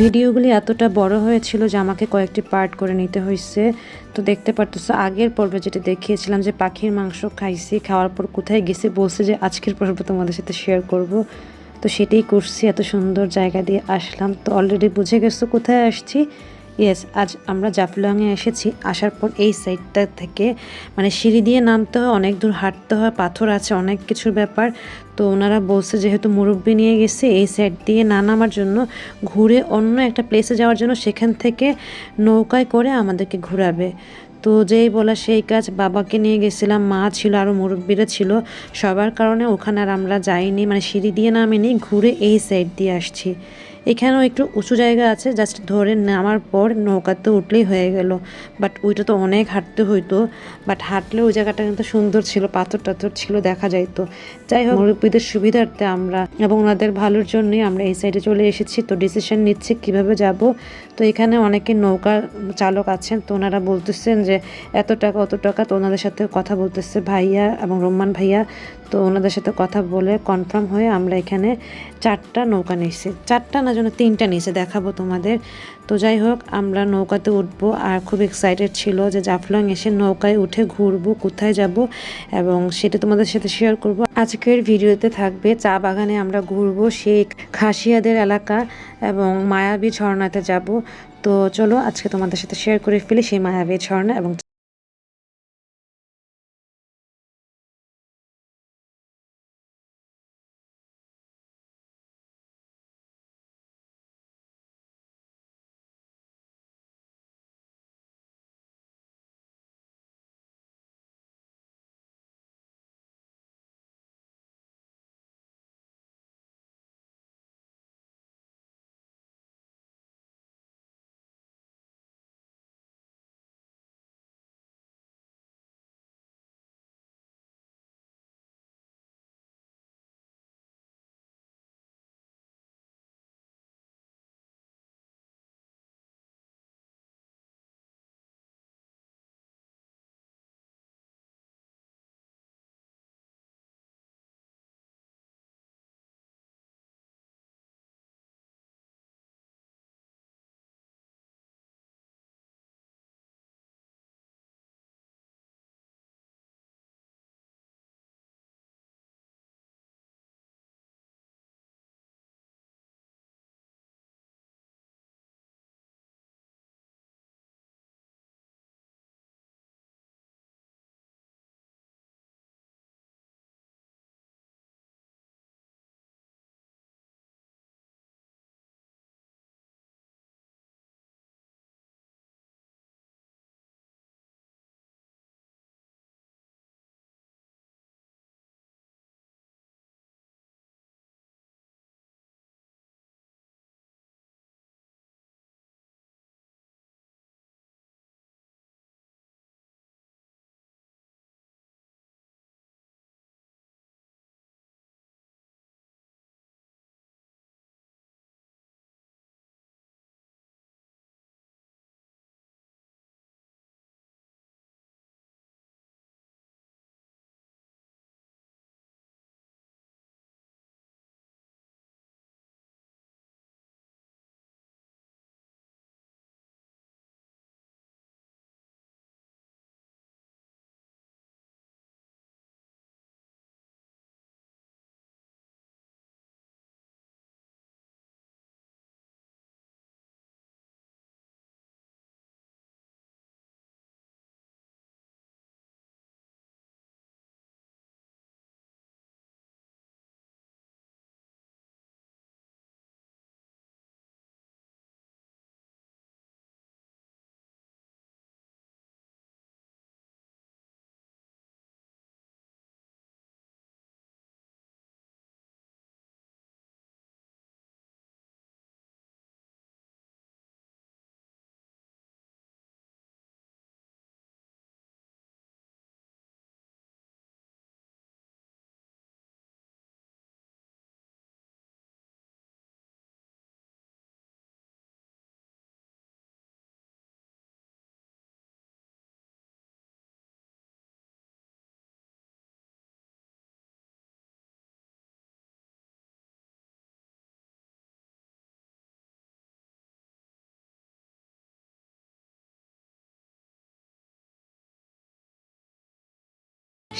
ভিডিওগুলি এতটা বড় হয়েছিল যে আমাকে কয়েকটি পার্ট করে নিতে হয়েছে। তো দেখতে পারতেছো, আগের পর্বে যেটা দেখিয়েছিলাম যে পাখির মাংস খাইছি, খাওয়ার পর কোথায় গেছে বলছে যে আজকের পর্ব তোমাদের সাথে শেয়ার করব। তো সেটাই করছি, এত সুন্দর জায়গা দিয়ে আসলাম। তো অলরেডি বুঝে গেছো কোথায় আসছি? ইয়েস আজ আমরা জাফলংয়ে এসেছি। আসার পর এই সাইডটা থেকে মানে সিঁড়ি দিয়ে নামতে হয়, অনেক দূর হাঁটতে হয়, পাথর আছে, অনেক কিছুর ব্যাপার। তো ওনারা বলছে যেহেতু মুরব্বী নিয়ে গেছে, এই সাইড দিয়ে না নামার জন্য ঘুরে অন্য একটা প্লেসে যাওয়ার জন্য সেখান থেকে নৌকায় করে আমাদেরকে ঘোরাবে। তো যেই বলা সেই কাজ, বাবাকে নিয়ে গেছিলাম, মা ছিল আরও মুরব্বীরা ছিল। সবার কারণে ওখানে আর আমরা যাইনি মানে সিঁড়ি দিয়ে নামিনি, ঘুরে এই সাইড দিয়ে আসছি। এখানেও একটু উঁচু জায়গা আছে জাস্ট ধরে নামার পর নৌকাতে উঠলেই হয়ে গেল। বাট ওইটা তো অনেক হাঁটতে হইতো। বাট হাঁটলে ওই জায়গাটা কিন্তু সুন্দর ছিল, পাথর টাথর ছিল, দেখা যাইতো। যাই হোক, মুরব্বীদের সুবিধার্থে আমরা এবং ওনাদের ভালোর জন্যই আমরা এই সাইডে চলে এসেছি। তো ডিসিশন নিচ্ছি কীভাবে যাব। তো এখানে অনেকে নৌকা চালক আছেন। তো ওনারা বলতেছেন যে, এত টাকা, অত টাকা। তো ওনাদের সাথে কথা বলতেছে ভাইয়া এবং রোমান ভাইয়া। তো ওনাদের সাথে কথা বলে কনফার্ম হয়ে আমরা এখানে চারটা নৌকা নিয়েছি। চারটা না যেন তিনটা নিয়েছে, দেখাবো তোমাদের। তো যাই হোক, আমরা নৌকাতে উঠবো আর খুব এক্সাইটেড ছিল যে জাফলং এসে নৌকায় উঠে ঘুরবো, কোথায় যাব এবং সেটা তোমাদের সাথে শেয়ার করব। আজকের ভিডিওতে থাকবে চা বাগানে আমরা ঘুরবো সেই খাসিয়াদের এলাকা এবং মায়াবী ঝর্ণাতে যাব। তো চলো আজকে তোমাদের সাথে শেয়ার করে ফেলি সেই মায়াবী ঝর্ণা এবং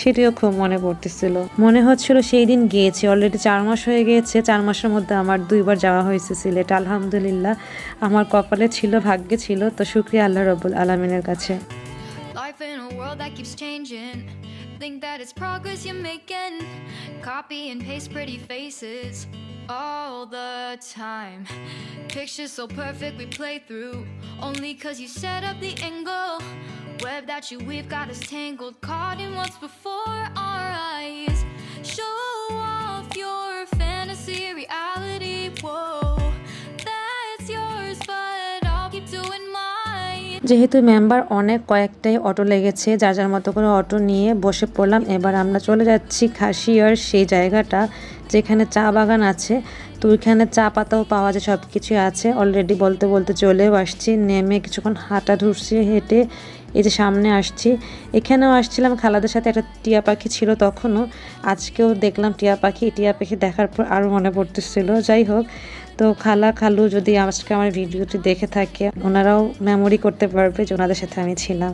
সেটিও খুব মনে পড়তেছিল মনে হচ্ছিল সেই দিন গিয়েছি অলরেডি চার মাস হয়ে গিয়েছে চার মাসের মধ্যে আমার দুইবার যাওয়া হয়েছে সিলেট আলহামদুলিল্লাহ আমার কপালে ছিল ভাগ্যে ছিল তো শুক্রিয়া আল্লাহ রবুল আলমিনের কাছে Life in a world that keeps changing. Think that it's progress you're making. Copy and paste pretty faces all the time. Pictures so perfect we play through. Only cause you set up the angle. Web that you weave got us tangled. Caught in what's before our eyes. Show off your fantasy reality. Whoa. যেহেতু member অনেক কয়েকটাই auto লেগেছে যার যার মতো করে auto নিয়ে বসে পড়লাম এবার আমরা চলে যাচ্ছি খাসিয়ার সেই জায়গাটা যেখানে চা বাগান আছে, তো ওইখানে চা পাতাও পাওয়া যায় সব কিছুই আছে। অলরেডি বলতে বলতে চলেও আসছি, নেমে কিছুক্ষণ হাঁটা ধরছি, হেঁটে এই যে সামনে আসছি। এখানেও আসছিলাম, খালাদের সাথে একটা টিয়া পাখি ছিল তখনও। আজকেও দেখলাম টিয়া পাখি টিয়া পাখি দেখার পর আরও মনে পড়তেছিল। যাই হোক, তো খালা খালু যদি আজকে আমার ভিডিওটি দেখে থাকে, ওনারাও মেমোরি করতে পারবে যে ওনাদের সাথে আমি ছিলাম।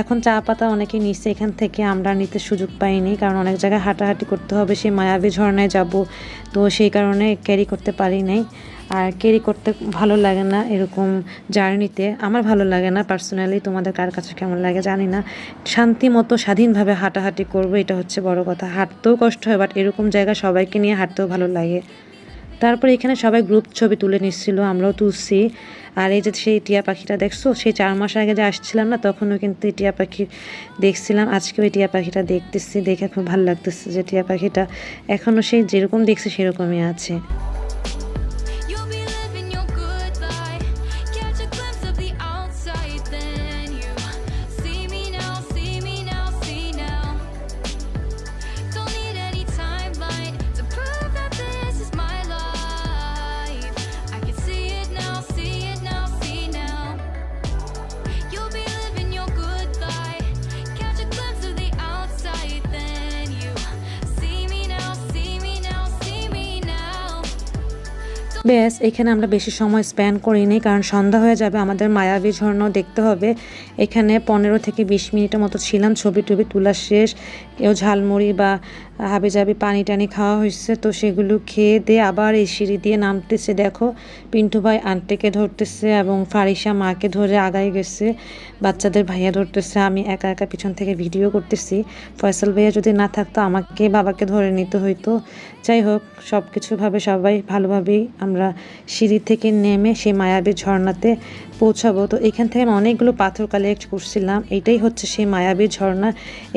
এখন চা পাতা অনেকে নিচ্ছে এখান থেকে আমরা নিতে সুযোগ পাইনি, কারণ অনেক জায়গায় হাঁটাহাঁটি করতে হবে, সেই মায়াবী ঝর্ণায় যাব, তো সেই কারণে ক্যারি করতে পারি নাই। আর ক্যারি করতে ভালো লাগে না এরকম জার্নিতে আমার ভালো লাগে না পার্সোনালি তোমাদের কার কাছে কেমন লাগে জানি না। শান্তি মতো স্বাধীনভাবে হাঁটাহাঁটি করব, এটা হচ্ছে বড় কথা। হাঁটতেও কষ্ট হয় বাট এরকম জায়গা সবাইকে নিয়ে হাঁটতেও ভালো লাগে। তারপরে এখানে সবাই গ্রুপ ছবি তুলে নিচ্ছিল, আমরাও তুলছি। আর এই যে সেই টিয়া পাখিটা দেখছ, সেই চার মাস আগে যে আসছিলাম না, তখনও কিন্তু এই টিয়া পাখি দেখছিলাম। আজকেও এই টিয়া পাখিটা দেখতেছি, দেখে খুব ভালো লাগতেছে যে টিয়া পাখিটা এখনও সেই যেরকম দেখছি সেরকমই আছে। ব্যাস এখানে আমরা বেশি সময় স্প্যান করিনি, কারণ সন্ধ্যা হয়ে যাবে, আমাদের মায়াবী ঝর্ণ দেখতে হবে। এখানে পনেরো থেকে বিশ মিনিটের মতো ছিলাম, ছবি টবি তোলা শেষ। কেউ ঝালমুড়ি বা হাবি জাবি পানি টানি খাওয়া হয়েছে, তো সেগুলো খেয়ে দিয়ে আবার এই সিঁড়ি দিয়ে নামতেছে। দেখো, পিন্টু ভাই আন্টিকে ধরতেছে এবং ফারিসা মাকে ধরে আগায় গেছে, বাচ্চাদের ভাইয়া ধরতেছে। আমি একা একা পিছন থেকে ভিডিও করতেছি। ফয়সাল ভাইয়া যদি না থাকতো, আমাকে বাবাকে ধরে নিতে হইতো। যাই হোক সব কিছুভাবে সবাই ভালোভাবেই আমরা সিঁড়ি থেকে নেমে সেই মায়াবী ঝর্ণাতে পৌঁছাবো। তো এখান থেকে আমি অনেকগুলো পাথর কালেক্ট করছিলাম। এটাই হচ্ছে সেই মায়াবী ঝর্ণা।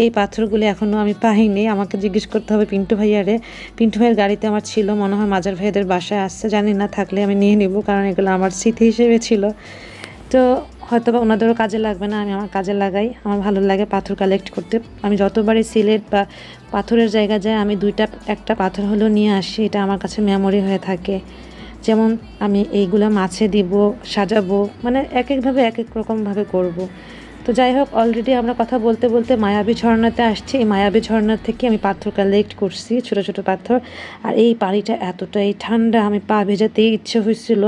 এই পাথরগুলি এখনও আমি পাইনি। আমাকে জিজ্ঞেস করতে হবে পিন্টু ভাইয়ারে। পিন্টু ভাইয়ের গাড়িতে আমার ছিল, মনে হয় মাজার ভাইয়াদের বাসায় আসছে, জানি না, থাকলে আমি নিয়ে নিব, কারণ এগুলো আমার স্মৃতি হিসেবে ছিল। তো হয়তো বা ওনাদেরও কাজে লাগবে না, আমি আমার কাজে লাগাই। আমার ভালো লাগে পাথর কালেক্ট করতে। আমি যতবারই সিলেট বা পাথরের জায়গা যায় আমি দুইটা, একটা পাথর হলেও নিয়ে আসি। এটা আমার কাছে মেমোরি হয়ে থাকে। যেমন আমি এইগুলো মাছে দিব সাজাবো মানে এক একভাবে এক এক রকমভাবে করব। তো যাই হোক অলরেডি আমরা কথা বলতে বলতে মায়াবী ঝর্ণাতে আসছি। এই মায়াবী ঝর্ণা থেকে আমি পাথর কালেক্ট করছি, ছোট ছোট পাথর। আর এই পানিটা এতটাই ঠান্ডা, আমি পা ভেজাতেই ইচ্ছে হয়েছিল।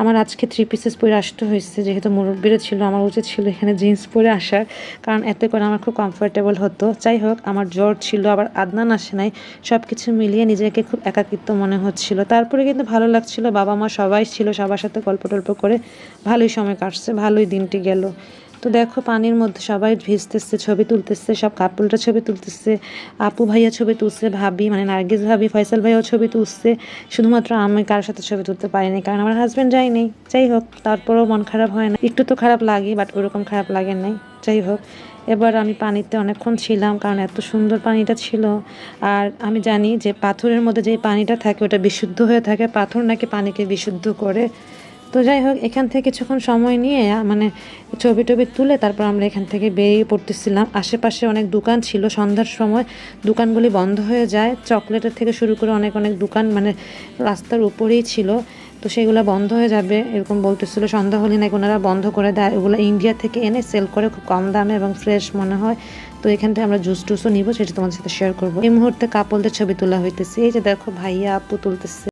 আমার আজকে থ্রি পিসেস পরে আসতে হয়েছে, যেহেতু মুরব্বীরা ছিল, আমার উচিত ছিল এখানে জিন্স পরে আসার। কারণ এতে করে আমার খুব কমফোর্টেবল হতো। যাই হোক, আমার জ্বর ছিল, আবার আদনান আসে নাই। সব কিছু মিলিয়ে নিজেকে খুব একাকিত্ব মনে হচ্ছিল। তারপরে কিন্তু ভালো লাগছিল বাবা মা সবাই ছিল, সবার সাথে গল্প টল্প করে ভালোই সময় কাটছে, ভালোই দিনটি গেল। তো দেখো পানির মধ্যে সবাই ভিজতেছে, ছবি তুলতেছে, সব কাপড়টা ছবি তুলতেছে, আপু ভাইয়া ছবি তুলছে, ভাবি মানে নার্গিস ভাবি, ফয়সাল ভাইয়াও ছবি তুলছে, শুধুমাত্র আমি কারোর সাথে ছবি তুলতে পারিনি, কারণ আমার হাজব্যান্ড যায়নি যাই হোক, তারপরেও মন খারাপ হয় না, একটু তো খারাপ লাগে বাট ওরকম খারাপ লাগে নাই, যাই হোক, এবার আমি পানিতে অনেকক্ষণ ছিলাম, কারণ এত সুন্দর পানিটা ছিল, আর আমি জানি যে পাথরের মধ্যে যে পানিটা থাকে, ওটা বিশুদ্ধ হয়ে থাকে, পাথর নাকি পানিকে বিশুদ্ধ করে তো যাই হোক, এখান থেকে কিছুক্ষণ সময় নিয়ে মানে ছবি টবি তুলে তারপর আমরা এখান থেকে বেরিয়ে পড়তেছিলাম। আশেপাশে অনেক দোকান ছিল। সন্ধ্যার সময় দোকানগুলি বন্ধ হয়ে যায়। চকলেটের থেকে শুরু করে অনেক অনেক দোকান মানে রাস্তার উপরেই ছিল। তো সেগুলো বন্ধ হয়ে যাবে, এরকম বলতেছিল। সন্ধ্যা হলে নাকি ওনারা বন্ধ করে দেয়। ওগুলো ইন্ডিয়া থেকে এনে সেল করে খুব কম দামে এবং ফ্রেশ মনে হয়। তো এখান থেকে আমরা জুস টুসও নিব, সেটা তোমাদের সাথে শেয়ার করব। এই মুহূর্তে কাপলদের ছবি তোলা হইতেছে। এই যে দেখো, ভাইয়া আপু তুলতেছে।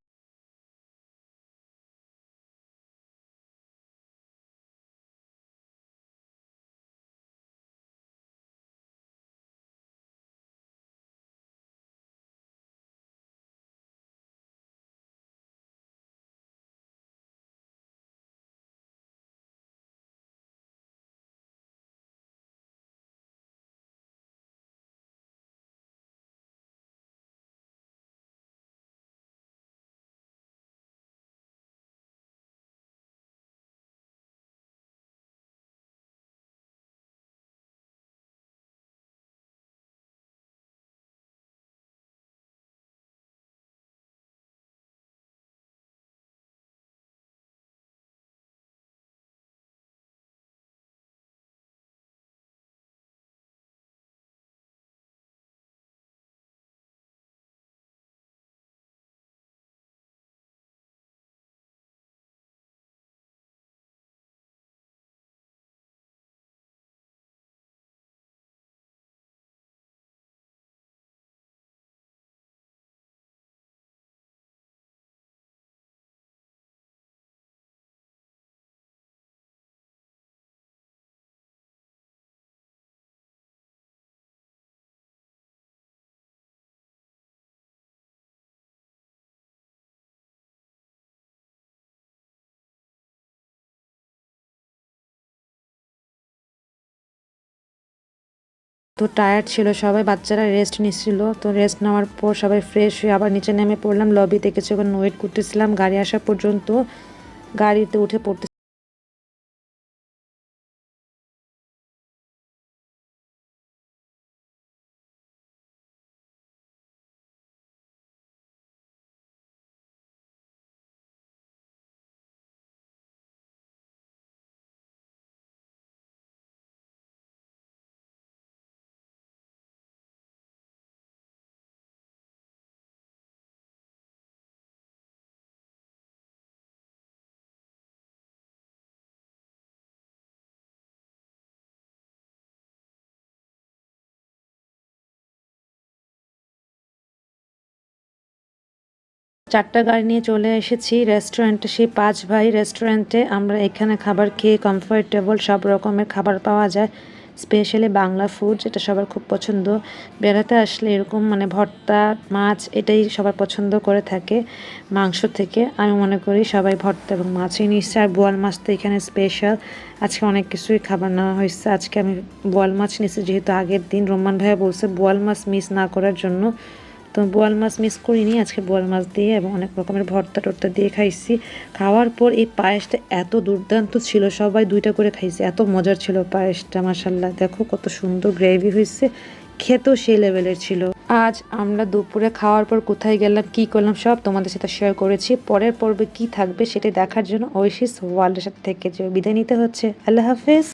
তো টায়ার্ড ছিল সবাই, বাচ্চারা রেস্ট নিচ্ছিল। তো রেস্ট নেওয়ার পর সবাই ফ্রেশ হয়ে আবার নিচে নেমে পড়লাম। লবিতে কিছুক্ষণ ওয়েট করতেছিলাম। গাড়ি আসা পর্যন্ত গাড়িতে উঠে পড়তে চারটা গাড়ি নিয়ে চলে এসেছি। রেস্টুরেন্টে সেই পাঁচ ভাই রেস্টুরেন্টে আমরা এখানে খাবার খেয়ে কমফোর্টেবল সব রকমের খাবার পাওয়া যায়। স্পেশালি বাংলা ফুড যেটা সবার খুব পছন্দ। বেড়াতে আসলে এরকম মানে ভর্তা, মাছ, এটাই সবার পছন্দ করে থাকে মাংস থেকে। আমি মনে করি সবাই ভর্তা এবং মাছই নিচ্ছে। আর বোয়াল মাছ তো এখানে স্পেশাল আজকে অনেক কিছুই খাবার নেওয়া হয়েছে। আজকে আমি বোয়াল মাছ নিয়েছি, যেহেতু আগের দিন রোমান ভাইয়া বলছে বোয়াল মাছ মিস না করার জন্য। তো বোয়াল মাছ মিস করিনি, আজকে বোয়াল মাছ দিয়ে এবং অনেক রকমের ভর্তা টর্তা দিয়ে খাইছি। খাওয়ার পর এই পায়েসটা এত দুর্দান্ত ছিল, সবাই দুইটা করে খাইছে, এত মজার ছিল পায়েসটা মাসাল্লাহ দেখো কত সুন্দর গ্রেভি হয়েছে খেতেও সেই লেভেলের ছিল। আজ আমরা দুপুরে খাওয়ার পর কোথায় গেলাম, কি করলাম, সব তোমাদের সাথে শেয়ার করেছি। পরের পর্বে কি থাকবে সেটা দেখার জন্য ঐশিস ওয়ার্ল্ডের সাথে থেকে যে বিদায় নিতে হচ্ছে। আল্লাহ হাফেজ।